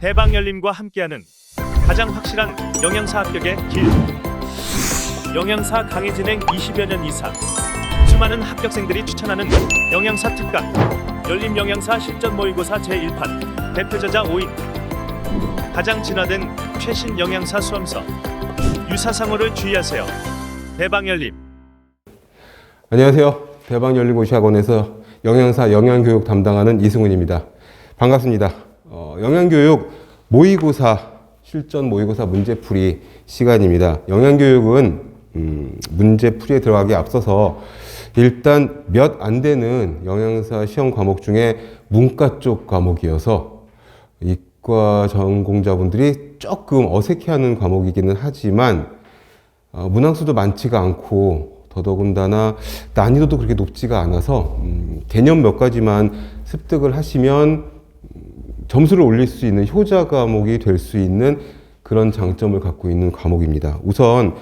대박 열림과 함께하는 가장 확실한 영양사 합격의 길. 영양사 강의 진행 20여 년 이상. 수많은 합격생들이 추천하는 영양사 특강. 열림 영양사 실전 모의고사 제1판 대표저자 5인. 가장 진화된 최신 영양사 수험서. 유사상호를 주의하세요. 대박 열림. 안녕하세요. 대박 열리고시학원에서 영양사 영양교육 담당하는 이승훈입니다. 반갑습니다. 어, 영양교육 모의고사 실전 모의고사 문제풀이 시간입니다. 영양교육은 음, 문제풀이에 들어가기 앞서서 일단 몇 안 되는 영양사 시험 과목 중에 문과 쪽 과목이어서 이과 전공자분들이 조금 어색해하는 과목이기는 하지만 어, 문항수도 많지가 않고 더더군다나 난이도도 그렇게 높지가 않아서 음, 개념 몇 가지만 습득을 하시면 음, 점수를 올릴 수 있는 효자 과목이 될 수 있는 그런 장점을 갖고 있는 과목입니다. 우선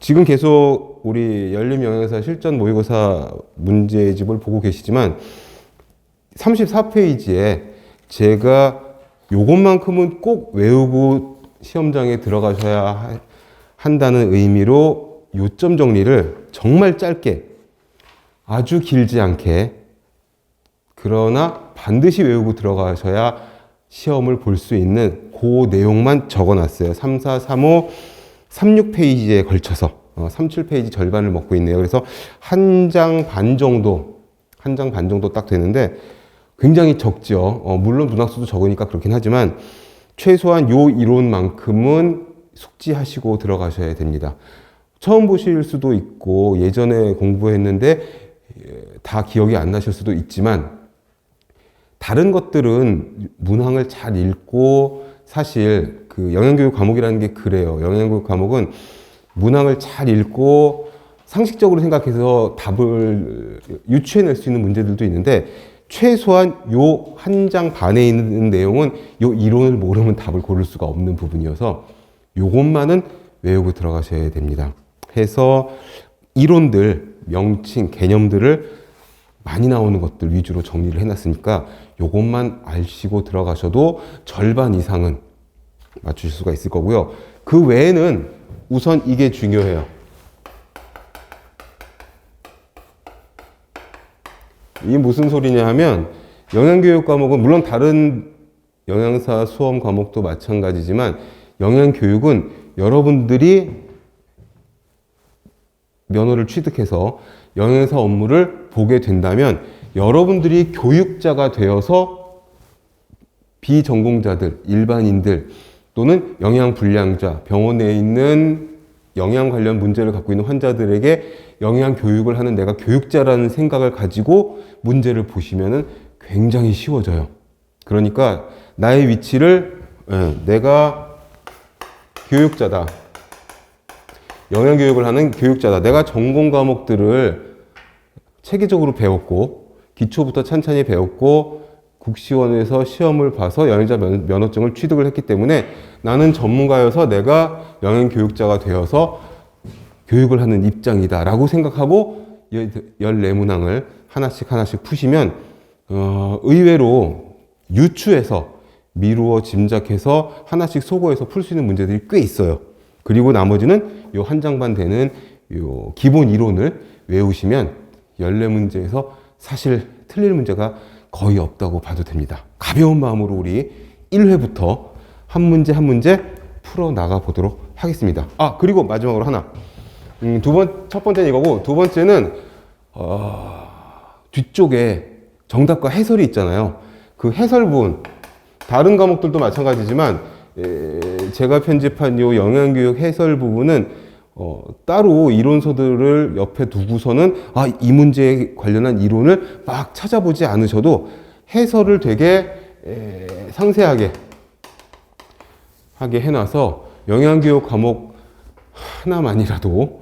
지금 계속 우리 열림 영양사 실전 모의고사 문제집을 보고 계시지만 34페이지에 제가 요것만큼은 꼭 외우고 시험장에 들어가셔야 하- 한다는 의미로 요점 정리를 정말 짧게 아주 길지 않게 그러나 반드시 외우고 들어가셔야 시험을 볼 수 있는 그 내용만 적어 놨어요. 3, 4, 3, 5, 36페이지에 걸쳐서 어, 37페이지 절반을 먹고 있네요. 그래서 한 장 반 정도, 한 장 반 정도 딱 되는데 굉장히 적죠. 어, 물론 문학수도 적으니까 그렇긴 하지만 최소한 요 이론만큼은 숙지하시고 들어가셔야 됩니다. 처음 보실 수도 있고 예전에 공부했는데 예, 다 기억이 안 나실 수도 있지만 다른 것들은 문항을 잘 읽고 사실 그 영양교육 과목이라는 게 그래요. 영양교육 과목은 문항을 잘 읽고 상식적으로 생각해서 답을 유추해낼 수 있는 문제들도 있는데 최소한 요 한 장 반에 있는 내용은 요 이론을 모르면 답을 고를 수가 없는 부분이어서 요것만은 외우고 들어가셔야 됩니다. 해서 이론들, 명칭, 개념들을 많이 나오는 것들 위주로 정리를 해놨으니까 요것만 아시고 들어가셔도 절반 이상은 맞추실 수가 있을 거고요. 그 외에는 우선 이게 중요해요. 이게 무슨 소리냐 하면 영양교육 과목은 물론 다른 영양사 수험 과목도 마찬가지지만 영양교육은 여러분들이 면허를 취득해서 영양사 업무를 보게 된다면 여러분들이 교육자가 되어서 비전공자들, 일반인들 또는 영양불량자, 병원에 있는 영양 관련 문제를 갖고 있는 환자들에게 영양 교육을 하는 내가 교육자라는 생각을 가지고 문제를 보시면은 굉장히 쉬워져요. 그러니까 나의 위치를 예, 내가 교육자다. 영양 교육을 하는 교육자다. 내가 전공 과목들을 체계적으로 배웠고 기초부터 찬찬히 배웠고 국시원에서 시험을 봐서 영양자 면- 면허증을 취득을 했기 때문에 나는 전문가여서 내가 영양 교육자가 되어서 교육을 하는 입장이다 라고 생각하고 14문항을 하나씩 하나씩 푸시면 어, 의외로 유추해서 미루어 짐작해서 하나씩 소거해서 풀 수 있는 문제들이 꽤 있어요. 그리고 나머지는 요 한 장반 되는 요 기본 이론을 외우시면 14문제에서 사실 틀릴 문제가 거의 없다고 봐도 됩니다. 가벼운 마음으로 우리 1회부터 한 문제 한 문제 풀어 나가 보도록 하겠습니다. 아, 그리고 마지막으로 하나. 음, 두 번, 첫 번째는 이거고, 두 번째는, 어, 뒤쪽에 정답과 해설이 있잖아요. 그 해설문, 다른 과목들도 마찬가지지만, 에, 제가 편집한 요 영양교육 해설 부분은, 어, 따로 이론서들을 옆에 두고서는, 아, 이 문제에 관련한 이론을 막 찾아보지 않으셔도 해설을 되게 에, 상세하게 하게 해놔서 영양교육 과목 하나만이라도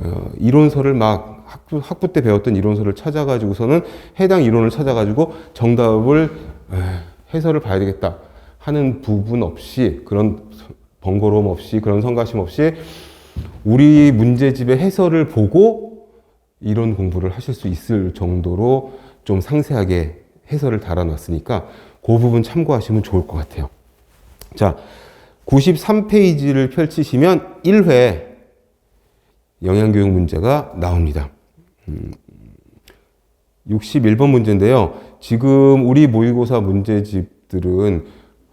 어, 이론서를 막 학부, 학부 때 배웠던 이론서를 찾아가지고서는 해당 이론을 찾아가지고 정답을 에, 해설을 봐야 되겠다 하는 부분 없이 그런 번거로움 없이 그런 성가심 없이 우리 문제집의 해설을 보고 이론 공부를 하실 수 있을 정도로 좀 상세하게 해설을 달아놨으니까 그 부분 참고하시면 좋을 것 같아요. 자, 93페이지를 펼치시면 1회 영양교육 문제가 나옵니다. 음, 61번 문제인데요. 지금 우리 모의고사 문제집들은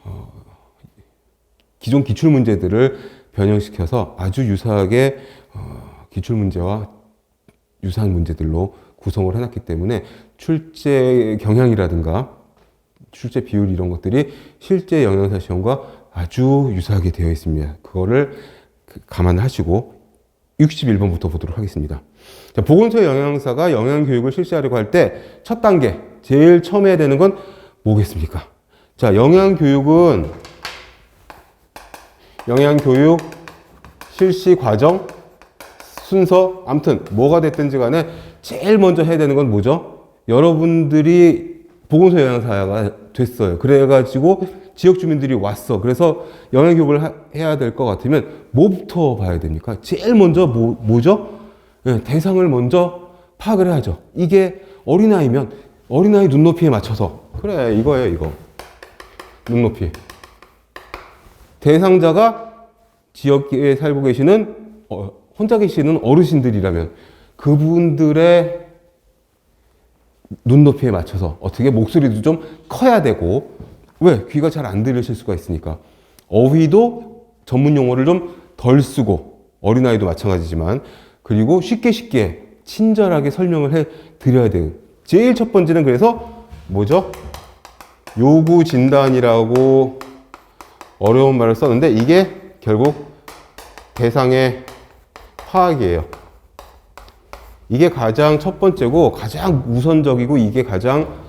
어, 기존 기출 문제들을 변형시켜서 아주 유사하게 어, 기출 문제와 유사한 문제들로 구성을 해놨기 때문에 출제 경향이라든가 출제 비율 이런 것들이 실제 영양사 시험과 아주 유사하게 되어 있습니다. 그거를 그 감안하시고 61번부터 보도록 하겠습니다. 자, 보건소 영양사가 영양교육을 실시하려고 할 때 첫 단계, 제일 처음 해야 되는 건 뭐겠습니까? 자, 영양교육은 영양교육 실시 과정, 순서, 암튼 뭐가 됐든지 간에 제일 먼저 해야 되는 건 뭐죠? 여러분들이 보건소 영양사가 됐어요. 그래가지고 지역 주민들이 왔어. 그래서 영양교육을 하- 해야 될 것 같으면 뭐부터 봐야 됩니까? 제일 먼저 뭐, 뭐죠? 예, 대상을 먼저 파악을 해야죠. 이게 어린아이면 어린아이 눈높이에 맞춰서 그래 이거예요 이거 눈높이 대상자가 지역에 살고 계시는 어, 혼자 계시는 어르신들이라면 그분들의 눈높이에 맞춰서 어떻게 목소리도 좀 커야 되고 왜 귀가 잘 안 들으실 수가 있으니까 어휘도 전문 용어를 좀 덜 쓰고 어린아이도 마찬가지지만 그리고 쉽게 쉽게 친절하게 설명을 해 드려야 돼요. 제일 첫 번째는 그래서 뭐죠? 요구 진단이라고 어려운 말을 썼는데 이게 결국 대상의 파악이에요. 이게 가장 첫 번째고 가장 우선적이고 이게 가장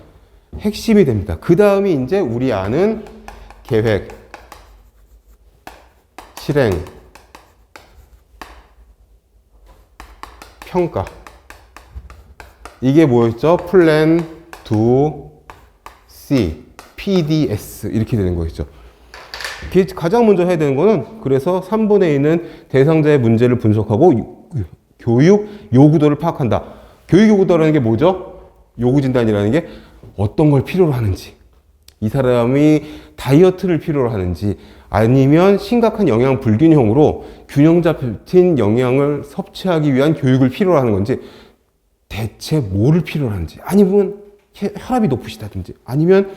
핵심이 됩니다. 그 다음이 이제 우리 아는 계획, 실행, 평가. 이게 뭐였죠? 플랜, 두, C, PDS 이렇게 되는 거였죠. 가장 먼저 해야 되는 거는 그래서 3분에 있는 대상자의 문제를 분석하고 요- 교육 요구도를 파악한다. 교육 요구도라는 게 뭐죠? 요구 진단이라는 게 어떤 걸 필요로 하는지. 이 사람이 다이어트를 필요로 하는지 아니면 심각한 영양 불균형으로 균형 잡힌 영양을 섭취하기 위한 교육을 필요로 하는 건지 대체 뭐를 필요로 하는지 아니면 혈- 혈압이 높으시다든지 아니면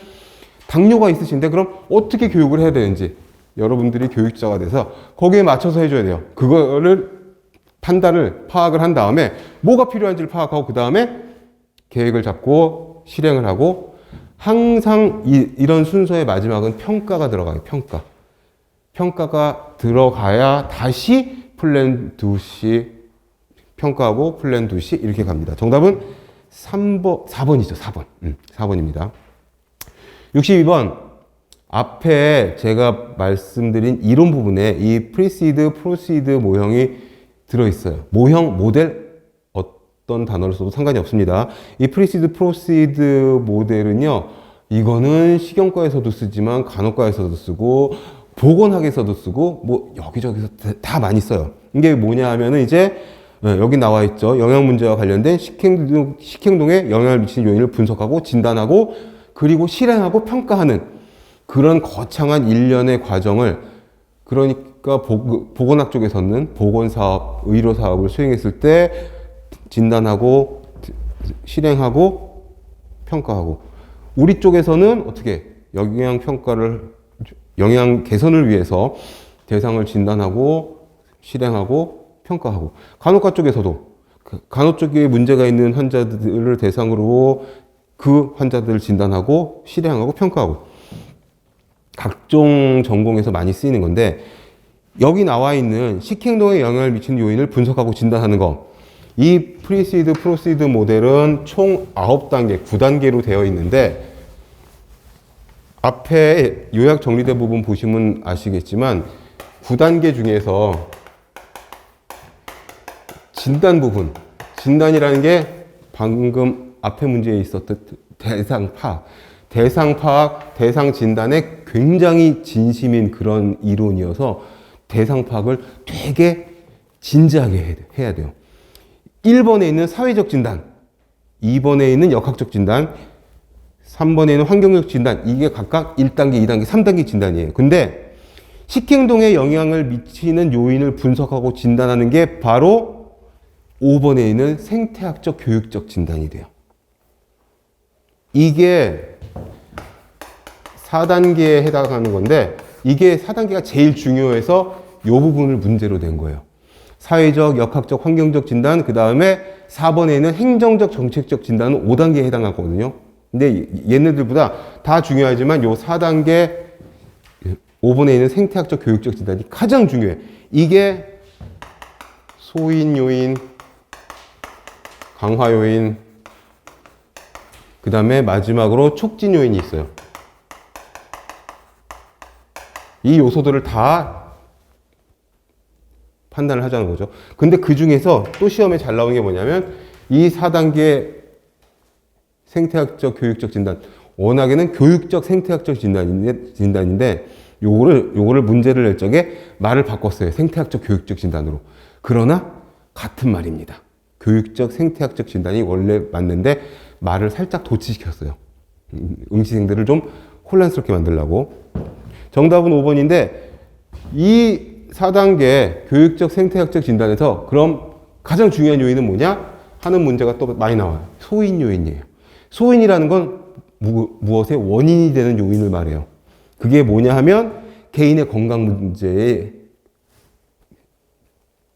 당뇨가 있으신데 그럼 어떻게 교육을 해야 되는지 여러분들이 교육자가 돼서 거기에 맞춰서 해줘야 돼요. 그거를 판단을 파악을 한 다음에 뭐가 필요한지를 파악하고 그 다음에 계획을 잡고 실행을 하고 항상 이, 이런 순서의 마지막은 평가가 들어가요. 평가. 평가가 들어가야 다시 플랜 2시 평가하고 플랜 2시 이렇게 갑니다. 정답은 3번, 4번이죠. 4번. 음, 4번입니다. 62번. 앞에 제가 말씀드린 이론 부분에 이 프리시드, 프로시드 모형이 들어있어요. 모형, 모델, 어떤 단어를 써도 상관이 없습니다. 이 프리시드, 프로시드 모델은요, 이거는 식용과에서도 쓰지만 간호과에서도 쓰고 보건학에서도 쓰고 뭐 여기저기서 다- 다 많이 써요. 이게 뭐냐 하면은 이제 네, 여기 나와 있죠. 영양 문제와 관련된 식행동, 식행동에 영향을 미치는 요인을 분석하고 진단하고 그리고 실행하고 평가하는 그런 거창한 일련의 과정을 그러니까 보, 보건학 쪽에서는 보건사업, 의료사업을 수행했을 때 진단하고 실행하고 평가하고 우리 쪽에서는 어떻게 영양 평가를 영양 개선을 위해서 대상을 진단하고 실행하고 평가하고 간호과 쪽에서도 그 간호 쪽에 문제가 있는 환자들을 대상으로 그 환자들을 진단하고 실행하고 평가하고 각종 전공에서 많이 쓰이는 건데 여기 나와 있는 식행동에 영향을 미치는 요인을 분석하고 진단하는 거. 이 프리시드 프로시드 모델은 총 9단계, 9단계로 되어 있는데 앞에 요약 정리된 부분 보시면 아시겠지만 9단계 중에서 진단 부분, 진단이라는 게 방금 앞에 문제에 있었던 대상 파악, 대상 파악, 대상 진단에 굉장히 진심인 그런 이론이어서 대상 파악을 되게 진지하게 해야 돼요. 1번에 있는 사회적 진단, 2번에 있는 역학적 진단, 3번에 있는 환경적 진단, 이게 각각 1단계, 2단계, 3단계 진단이에요. 근데 식행동에 영향을 미치는 요인을 분석하고 진단하는 게 바로 5번에 있는 생태학적 교육적 진단이 돼요. 이게 4단계에 해당하는 건데 이게 4단계가 제일 중요해서 이 부분을 문제로 낸 거예요. 사회적, 역학적, 환경적 진단, 그 다음에 4번에 있는 행정적, 정책적 진단은 5단계에 해당하거든요. 근데 얘네들보다 다 중요하지만 요 4단계, 5번에 있는 생태학적, 교육적 진단이 가장 중요해. 이게 소인 요인, 강화 요인, 그 다음에 마지막으로 촉진 요인이 있어요. 이 요소들을 다 판단을 하자는 거죠. 근데 그 중에서 또 시험에 잘 나오는 게 뭐냐면 이 4단계 생태학적 교육적 진단 워낙에는 교육적 생태학적 진단인데, 진단인데 요거를 요거를 문제를 낼 적에 말을 바꿨어요. 생태학적 교육적 진단으로. 그러나 같은 말입니다. 교육적 생태학적 진단이 원래 맞는데 말을 살짝 도치시켰어요. 음, 응시생들을 좀 혼란스럽게 만들려고. 정답은 5번인데 이 4단계 교육적 생태학적 진단에서 그럼 가장 중요한 요인은 뭐냐? 하는 문제가 또 많이 나와요. 소인 요인이에요. 소인이라는 건 무, 무엇의 원인이 되는 요인을 말해요. 그게 뭐냐 하면 개인의 건강 문제에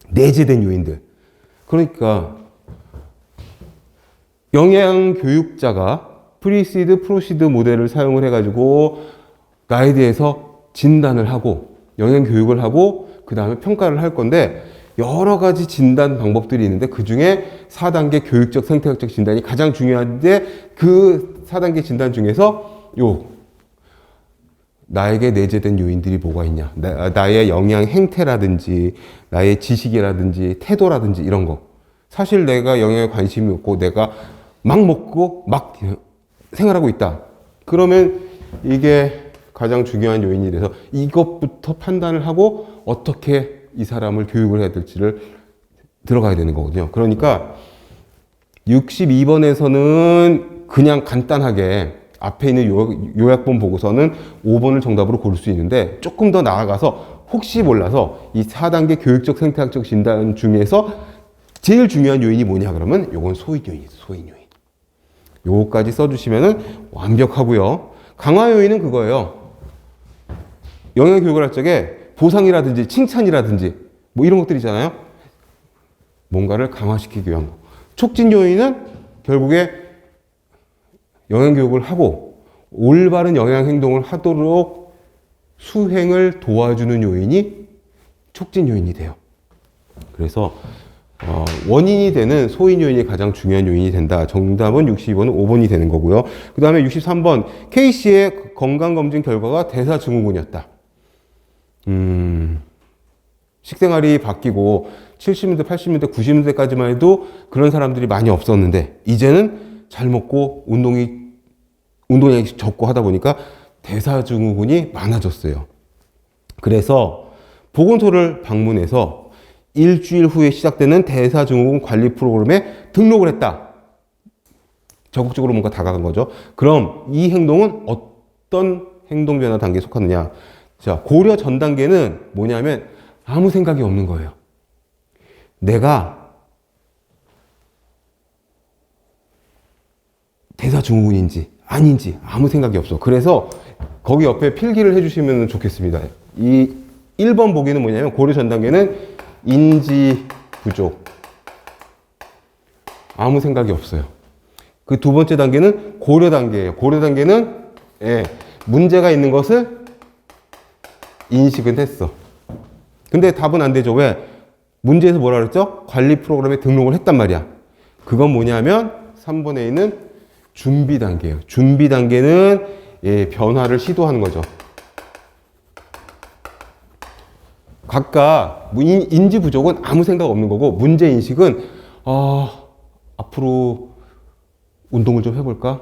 내재된 요인들. 그러니까 영양 교육자가 프리시드 프로시드 모델을 사용을 해가지고 가이드에서 진단을 하고 영양 교육을 하고 그 다음에 평가를 할 건데 여러 가지 진단 방법들이 있는데 그 중에 4단계 교육적 생태학적 진단이 가장 중요한데 그 4단계 진단 중에서 요 나에게 내재된 요인들이 뭐가 있냐? 나, 나의 영양 행태라든지 나의 지식이라든지 태도라든지 이런 거. 사실 내가 영양에 관심이 없고 내가 막 먹고 막 생활하고 있다 그러면 이게 가장 중요한 요인이 돼서 이것부터 판단을 하고 어떻게 이 사람을 교육을 해야 될지를 들어가야 되는 거거든요. 그러니까 62번에서는 그냥 간단하게 앞에 있는 요, 요약본 보고서는 5번을 정답으로 고를 수 있는데 조금 더 나아가서 혹시 몰라서 이 4단계 교육적 생태학적 진단 중에서 제일 중요한 요인이 뭐냐 그러면 요건 소인 요인이에요. 소인 요인. 요거까지 써주시면은 완벽하고요. 강화 요인은 그거예요. 영양 교육을 할 적에 보상이라든지 칭찬이라든지 뭐 이런 것들 있잖아요. 뭔가를 강화시키기 위한 거. 촉진 요인은 결국에 영양 교육을 하고 올바른 영양 행동을 하도록 수행을 도와주는 요인이 촉진 요인이 돼요. 그래서 어, 원인이 되는 소인 요인이 가장 중요한 요인이 된다. 정답은 62번은 5번이 되는 거고요. 그 다음에 63번 K씨의 건강검진 결과가 대사증후군이었다. 음, 식생활이 바뀌고 70년대, 80년대, 90년대까지만 해도 그런 사람들이 많이 없었는데 이제는 잘 먹고 운동이 운동량이 적고 하다 보니까 대사증후군이 많아졌어요. 그래서 보건소를 방문해서 일주일 후에 시작되는 대사증후군 관리 프로그램에 등록을 했다. 적극적으로 뭔가 다가간 거죠. 그럼 이 행동은 어떤 행동 변화 단계에 속하느냐? 자, 고려 전 단계는 뭐냐면 아무 생각이 없는 거예요. 내가 대사증후군인지 아닌지 아무 생각이 없어. 그래서 거기 옆에 필기를 해주시면 좋겠습니다. 이 1번 보기는 뭐냐면 고려 전 단계는 인지 부족. 아무 생각이 없어요. 그 두 번째 단계는 고려 단계예요. 고려 단계는 예, 문제가 있는 것을 인식은 했어. 근데 답은 안 되죠. 왜? 문제에서 뭐라 그랬죠? 관리 프로그램에 등록을 했단 말이야. 그건 뭐냐면 3번에 있는 준비 단계예요. 준비 단계는 예, 변화를 시도하는 거죠. 각각 뭐 인- 인지 부족은 아무 생각 없는 거고 문제 인식은 아, 앞으로 운동을 좀 해볼까?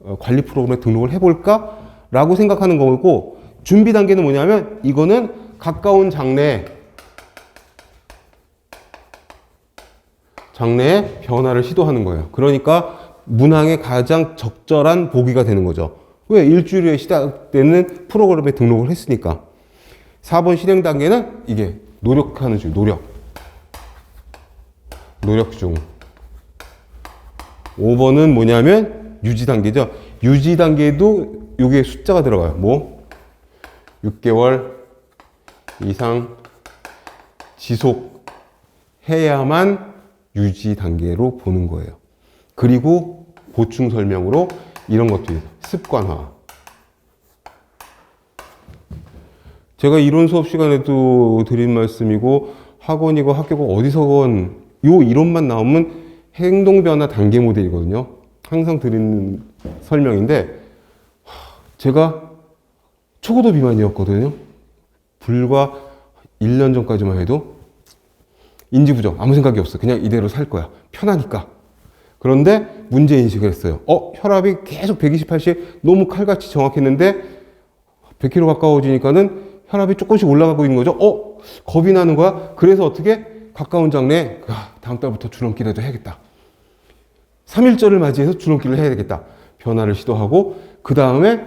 어, 관리 프로그램에 등록을 해볼까? 라고 생각하는 거고 준비 단계는 뭐냐면 이거는 가까운 장래에 장래에 변화를 시도하는 거예요. 그러니까 문항에 가장 적절한 보기가 되는 거죠. 왜? 일주일에 시작되는 프로그램에 등록을 했으니까. 4번 실행 단계는 이게 노력하는 중, 노력. 노력 중. 5번은 뭐냐면 유지 단계죠. 유지 단계도 요게 숫자가 들어가요. 뭐? 6개월 이상 지속해야만 유지 단계로 보는 거예요. 그리고 보충 설명으로 이런 것도 있어요. 습관화. 제가 이론 수업 시간에도 드린 말씀이고 학원이고 학교고 어디서건 요 이론만 나오면 행동 변화 단계 모델이거든요. 항상 드리는 설명인데 하, 제가 초고도 비만이었거든요. 불과 1년 전까지만 해도 인지 부정 아무 생각이 없어. 그냥 이대로 살 거야. 편하니까. 그런데 문제 인식을 했어요. 어, 혈압이 계속 120, 80 너무 칼같이 정확했는데 100kg 가까워지니까는 혈압이 조금씩 올라가고 있는 거죠. 어, 겁이 나는 거야. 그래서 어떻게 가까운 장래에 아, 다음 달부터 줄넘기라도 해야겠다. 3일절을 맞이해서 줄넘기를 해야 되겠다. 변화를 시도하고 그 다음에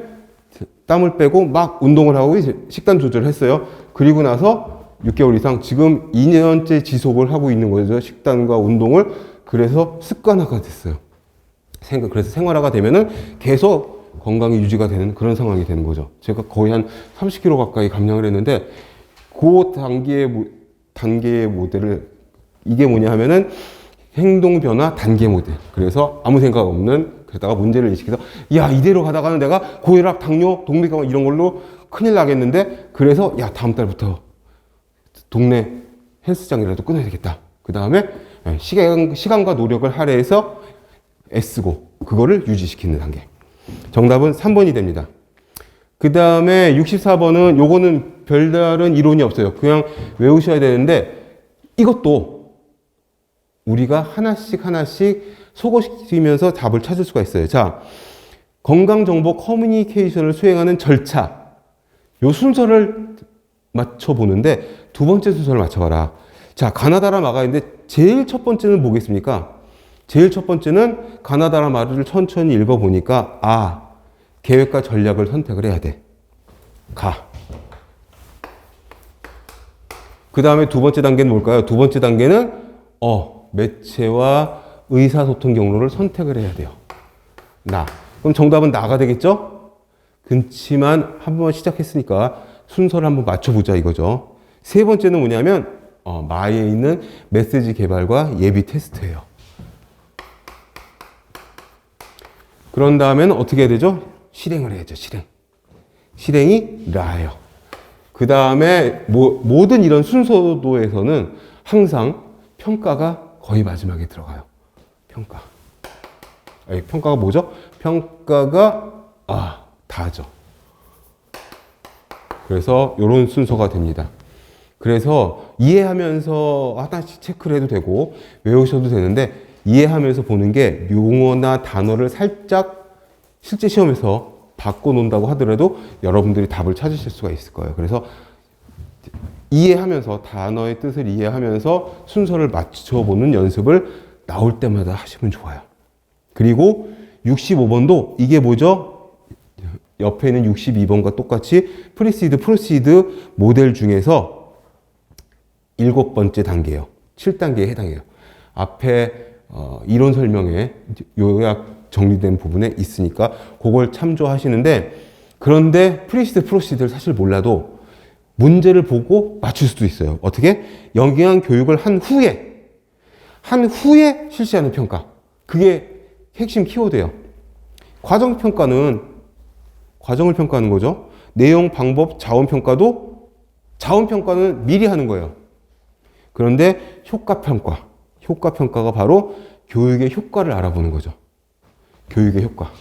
땀을 빼고 막 운동을 하고 이제 식단 조절을 했어요. 그리고 나서 6개월 이상 지금 2년째 지속을 하고 있는 거죠. 식단과 운동을 그래서 습관화가 됐어요. 생각 그래서 생활화가 되면은 계속 건강이 유지가 되는 그런 상황이 되는 거죠. 제가 거의 한 30kg 가까이 감량을 했는데 그 단계의 모- 단계의 모델을 이게 뭐냐 하면은 행동 변화 단계 모델. 그래서 아무 생각 없는 그러다가 문제를 인식해서 야 이대로 가다가는 내가 고혈압, 당뇨, 동맥경화 이런 걸로 큰일 나겠는데 그래서 야 다음 달부터 동네 헬스장이라도 끊어야 되겠다. 그 다음에 시간, 시간과 노력을 할애해서 애쓰고 그거를 유지시키는 단계. 정답은 3번이 됩니다. 그 다음에 64번은 요거는 별다른 이론이 없어요. 그냥 외우셔야 되는데 이것도 우리가 하나씩 하나씩 소거시키면서 답을 찾을 수가 있어요. 자, 건강정보 커뮤니케이션을 수행하는 절차. 요 순서를 맞춰보는데 두 번째 순서를 맞춰봐라. 자, 가나다라 마가인데 제일 첫 번째는 뭐겠습니까? 제일 첫 번째는 가나다라 말을 천천히 읽어보니까 아, 계획과 전략을 선택을 해야 돼. 가. 그 다음에 두 번째 단계는 뭘까요? 두 번째 단계는 어, 매체와 의사소통 경로를 선택을 해야 돼요. 나. 그럼 정답은 나가 되겠죠? 그렇지만 한 번 시작했으니까 순서를 한번 맞춰보자 이거죠. 세 번째는 뭐냐면 어, 마에 있는 메시지 개발과 예비 테스트예요. 그런 다음에는 어떻게 되죠? 실행을 해야죠. 실행. 실행이 라예요. 그 다음에 뭐, 모든 이런 순서도에서는 항상 평가가 거의 마지막에 들어가요. 평가. 아니, 평가가 뭐죠? 평가가 아 다죠. 그래서 이런 순서가 됩니다. 그래서 이해하면서 하나씩 체크를 해도 되고 외우셔도 되는데 이해하면서 보는 게 용어나 단어를 살짝 실제 시험에서 바꿔놓는다고 하더라도 여러분들이 답을 찾으실 수가 있을 거예요. 그래서 이해하면서 단어의 뜻을 이해하면서 순서를 맞춰보는 연습을 나올 때마다 하시면 좋아요. 그리고 65번도 이게 뭐죠? 옆에 있는 62번과 똑같이 프리시드, 프로시드 모델 중에서 일곱 번째 단계예요. 7단계에 해당해요. 앞에 어, 이론 설명에 요약 정리된 부분에 있으니까 그걸 참조하시는데 그런데 프리시드, 프로시드를 사실 몰라도 문제를 보고 맞출 수도 있어요. 어떻게? 영양 교육을 한 후에 한 후에 실시하는 평가. 그게 핵심 키워드예요. 과정 평가는 과정을 평가하는 거죠. 내용, 방법, 자원 평가도 자원 평가는 미리 하는 거예요. 그런데 효과 평가, 효과 평가가 바로 교육의 효과를 알아보는 거죠. 교육의 효과.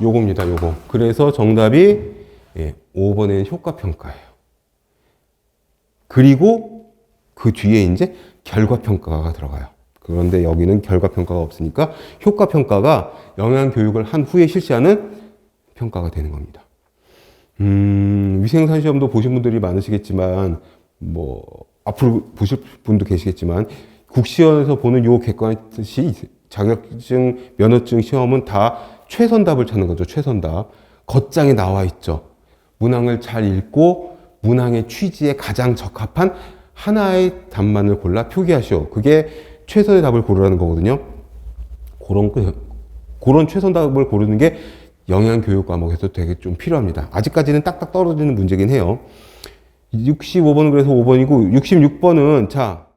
요겁니다, 요거. 그래서 정답이 예, 5번의 효과 평가예요. 그리고 그 뒤에 이제 결과 평가가 들어가요. 그런데 여기는 결과 평가가 없으니까 효과 평가가 영양 교육을 한 후에 실시하는 평가가 되는 겁니다. 음, 위생산 시험도 보신 분들이 많으시겠지만 뭐 앞으로 보실 분도 계시겠지만 국시연에서 보는 요 객관식 자격증, 면허증 시험은 다 최선답을 찾는 거죠. 최선답. 겉장에 나와 있죠. 문항을 잘 읽고 문항의 취지에 가장 적합한 하나의 답만을 골라 표기하시오. 그게 최선의 답을 고르라는 거거든요. 그런 그 그런 최선답을 고르는 게 영양 교육 과목에서 되게 좀 필요합니다. 아직까지는 딱딱 떨어지는 문제긴 해요. 65번은 그래서 5번이고 66번은 자